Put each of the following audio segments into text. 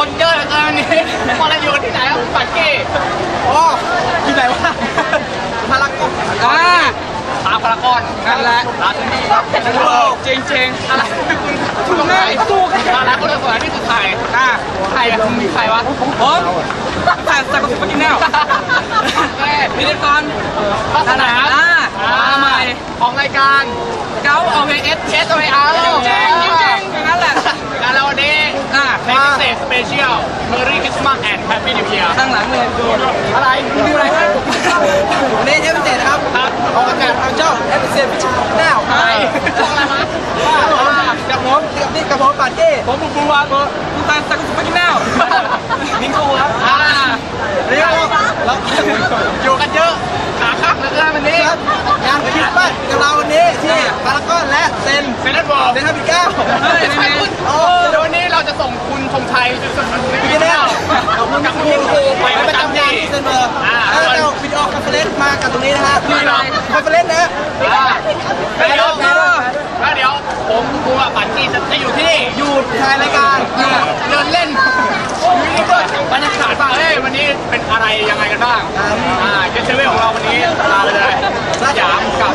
คนเยอะเหลือเกินนี้พอเราอยู่กันที่ไหนครับคุณปักกี้อ้ที่ไหนวะพารากอนอ่าตามพารากอนนั่นแหละร้านที่นีครับจงเจงอะไรคุณถูกไหมถูกร้านร้านคนสวยนี่คือใครอ่าใครอะมีใครวะผมผ่านจากคุณปักกี้แนวพิธีกรนาสนาอ่ามาใหม่ของรายการเก้าเอาเอสเอสเอาเออาร์ สเปเชียลเมอรี่คริสต์มาสแอนด์แฮปปี้นิวเยียร์ตั้งหลังเลยดูอะไรดูอะไรวันนี้เอฟเจ็ดครับครับออกอากาศทางช่องเอฟเจ็ดพิชิตแนวอะไรช่องอะไรมากับผมกับนี่กับผมปาร์ตี้ผมบุกบูวาผมคุณตาสักสปากินแนวมิงคูครับอ่าเรียกว่าเราอยู่กันเยอะขาข้างเหลือเกินวันนี้ครับงานคริสต์มาสกับเราวันนี้ที่พารากอนและเซนเซนต์บอลเซนทับปิก้า นี้นะฮะนี่เหรอ คอนเฟอเรนซ์นะ อ่าแล้วเดี๋ยวแล้วเดี๋ยว ผมครูกับปันจีจะจะอยู่ที่นี่ อยู่ท้ายรายการเดินเล่นอยู่นี่ด้วยบรรยากาศว่าเอ้ยวันนี้เป็นอะไรยังไงกันบ้าง อ่าเกสเซเว่ของเราวันนี้ลาไปเลยสยามกับ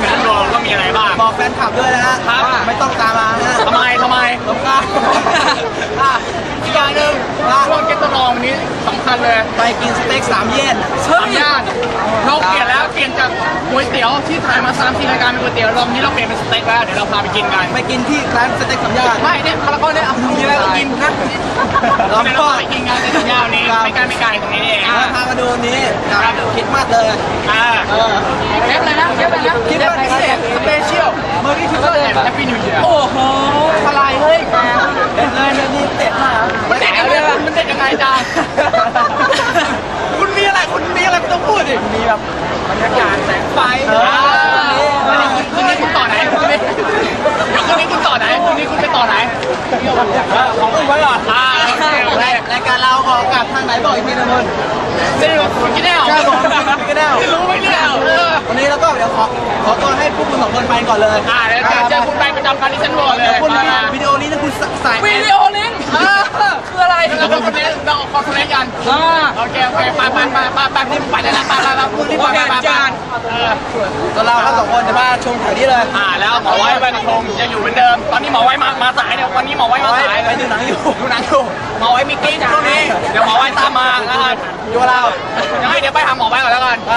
แมนโดก็มีอะไรบ้าง บอกแฟนคลับด้วยนะฮะครับ ไม่ต้องตามมานะฮะทำไมทำไมลงกล้าอะอีกอย่างหนึ่งช่วงเกสตรองวันนี้สำคัญเลย ไปกินสเต็กสามเยนสามย่านเราเปลี่ยนแล้วเปลี่ยนจา กก๋วยเตี๋ยวที่ถ่ายมา3 4รายการเป็นก๋วยเตี๋ยวรอบนี้เราเปลี่ยนเป็นสเต็กแล้วเดี๋ยวเราพาไปกินกันไปกินที่ร้านสเต็กสามย่านไม่เนี่ยพารากอนเนี่ยเอามีอะไรก็กินนะเราเดี๋ยวก็เราไปกินกันในสัญญาวันนี้ไม่ไกลไม่ไกลตรงนี้เองเราพามาดูนี้กับคริดมาสเลยอ่าเออเทปอะไรนะเทปอะไรนะคริดมาสพิเศษสเปเชียลเมอร์รี่คริสต์มาสแอนด์แฮปปี้นิวเยียร์โอ้โหอะไรเฮ้ยแกเด็ดเลยเดี๋ยวนี้เด็ดมากมันเด็ดยังไงล่ะมันเด็ดยังไงจ๊ะคุณมีอะไรคุณมีอะไรไม่ต้องพูดดิมีแบบบรรยากาศแสงไฟอ่าคืนนี้คุณต่อไหนคืนนี้เดี๋ยวคืนนี้คุณต่อไหนคืนนี้คุณไปต่อไหน ของคุณไว้ก่อนอ่ารายการเราออกอากาศทางไหนบอกอีกทีนึงนนี่คุณกินแน่เหรอใช่ผมกินแน่ไม่รู้ไม่เนี่ยวันนี้เราก็เดี๋ยวขอขอตัวให้พวกคุณสองคนไปก่อนเลยอ่าเดี๋ยวเจอคุณไปประจำการที่ฉันบอกเลยคุณวิดีโอนี้นะคุณสายวิดีโอ ลิงก์คืออะไรเราคอนเทนต์เราคอนเทนต์กันโอเคโอเคไปไปไปไปไปพูดไปเลยนะไปไปไปพูดที่ไปไปไปเออตัวเราทั้งสองคนจะมาชมแถวนี้เลยอ่าแล้วหมอไว้ใบกระทงยังอยู่เหมือนเดิม ตอนนี้หมอไว้มามาสายเนี่ยวันนี้หมอไว้มาสายไปดูหนังอยู่ดูหนังอยู่หมอไว้มีกรี๊ดช่วงนี้เดี๋ยวหมอไว้ตามมาแล้วกันอยู่กับเรายังไงเดี๋ยวไปหาหมอไว้ก่อนแล้วกันไป